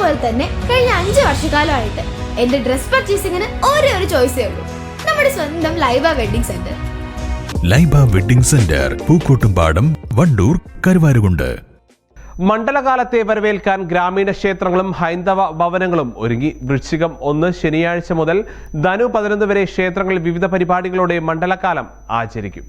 പോലെ തന്നെ കഴിഞ്ഞ അഞ്ച് വർഷക്കാലമായിട്ട് എന്റെ ഡ്രസ് പർച്ചേസിങ്ങിന് ഒരേ ഒരു ചോയ്സേ ഉള്ളൂ. നമ്മുടെ സ്വന്തം Laiba wedding centre Laiba wedding centre Pookkottumpadam Wandoor Karuvarakundu. മണ്ഡലകാലത്തെ വരവേൽക്കാൻ ഗ്രാമീണ ക്ഷേത്രങ്ങളും ഹൈന്ദവ ഭവനങ്ങളും ഒരുങ്ങി. വൃശ്ചികം ഒന്ന് ശനിയാഴ്ച മുതൽ ധനു പതിനൊന്ന് വരെ ക്ഷേത്രങ്ങളിൽ വിവിധ പരിപാടികളോടെ മണ്ഡലകാലം ആചരിക്കും.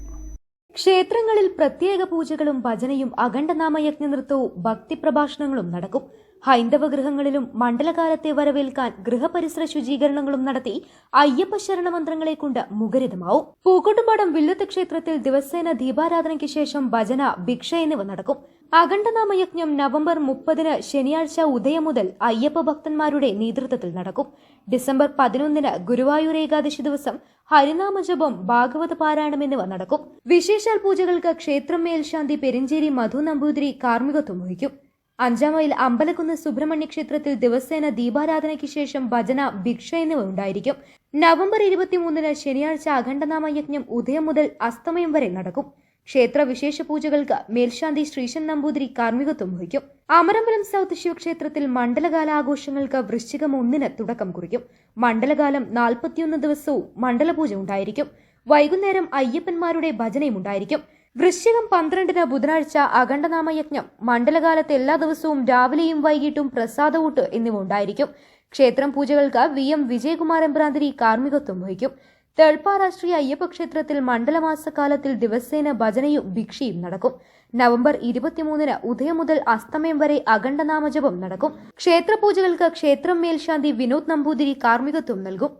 ക്ഷേത്രങ്ങളിൽ പ്രത്യേക പൂജകളും ഭജനയും അഖണ്ഡനാമയജ്ഞ നൃത്തവും ഭക്തിപ്രഭാഷണങ്ങളും നടക്കും. ഹൈന്ദവ ഗൃഹങ്ങളിലും മണ്ഡലകാലത്തെ വരവേൽക്കാൻ ഗൃഹപരിസര ശുചീകരണങ്ങളും നടത്തി അയ്യപ്പ ശരണ മന്ത്രങ്ങളെ കൊണ്ട് മുഖരിതമാവും. പൂക്കോട്ടുംപാടം വില്ലത്ത് ക്ഷേത്രത്തിൽ ദിവസേന ദീപാരാധനയ്ക്ക് ശേഷം ഭജന ഭിക്ഷ എന്നിവ നടക്കും. അഖണ്ഡനാമയജ്ഞം നവംബർ മുപ്പതിന് ശനിയാഴ്ച ഉദയം മുതൽ അയ്യപ്പ ഭക്തന്മാരുടെ നേതൃത്വത്തിൽ നടക്കും. ഡിസംബർ പതിനൊന്നിന് ഗുരുവായൂർ ഏകാദശി ദിവസം ഹരിനാമജപം ഭാഗവത പാരായണം എന്നിവ നടക്കും. വിശേഷാൽ പൂജകൾക്ക് ക്ഷേത്രം മേൽശാന്തി പെരിഞ്ചേരി മധു നമ്പൂതിരി കാർമ്മികത്വം വഹിക്കും. അഞ്ചാം മൈൽ അമ്പലക്കുന്ന് സുബ്രഹ്മണ്യ ക്ഷേത്രത്തിൽ ദിവസേന ദീപാരാധനയ്ക്ക് ശേഷം ഭജന ഭിക്ഷ എന്നിവ ഉണ്ടായിരിക്കും. നവംബർ ഇരുപത്തിമൂന്നിന് ശനിയാഴ്ച അഖണ്ഡനാമയജ്ഞം ഉദയം മുതൽ അസ്തമയം വരെ നടക്കും. ക്ഷേത്ര വിശേഷ പൂജകൾക്ക് മേൽശാന്തി ശ്രീശൻ നമ്പൂതിരി കാർമ്മികത്വം വഹിക്കും. അമരമ്പലം സൗത്ത് ശിവക്ഷേത്രത്തിൽ മണ്ഡലകാല ആഘോഷങ്ങൾക്ക് വൃശ്ചികം ഒന്നിന് തുടക്കം കുറിക്കും. മണ്ഡലകാലം നാൽപ്പത്തിയൊന്ന് ദിവസവും മണ്ഡലപൂജ ഉണ്ടായിരിക്കും. വൈകുന്നേരം അയ്യപ്പന്മാരുടെ ഭജനയും ഉണ്ടായിരിക്കും. വൃശ്ചികം പന്ത്രണ്ടിന് ബുധനാഴ്ച അഖണ്ഡനാമയജ്ഞം മണ്ഡലകാലത്ത് എല്ലാ ദിവസവും രാവിലെയും വൈകിട്ടും പ്രസാദവൂട്ട് എന്നിവ ഉണ്ടായിരിക്കും. ക്ഷേത്രം പൂജകൾക്ക് വി എം വിജയകുമാരൻ ഭ്രാന്തിരി കാർമ്മികത്വം വഹിക്കും. തെൾപ്പാറ രാഷ്ട്രീയ അയ്യപ്പ ക്ഷേത്രത്തിൽ മണ്ഡലമാസക്കാലത്തിൽ ദിവസേന ഭജനയും ഭിക്ഷയും നടക്കും. നവംബർ ഇരുപത്തിമൂന്നിന് ഉദയം മുതൽ അസ്തമയം വരെ അഖണ്ഡനാമജപം നടക്കും. ക്ഷേത്രപൂജകൾക്ക് ക്ഷേത്രം മേൽശാന്തി വിനോദ് നമ്പൂതിരി കാർമ്മികത്വം നൽകും.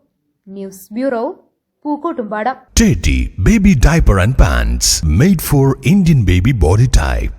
News bureau Pookkottumpadam. Baby Diaper and Pants made for Indian baby body type.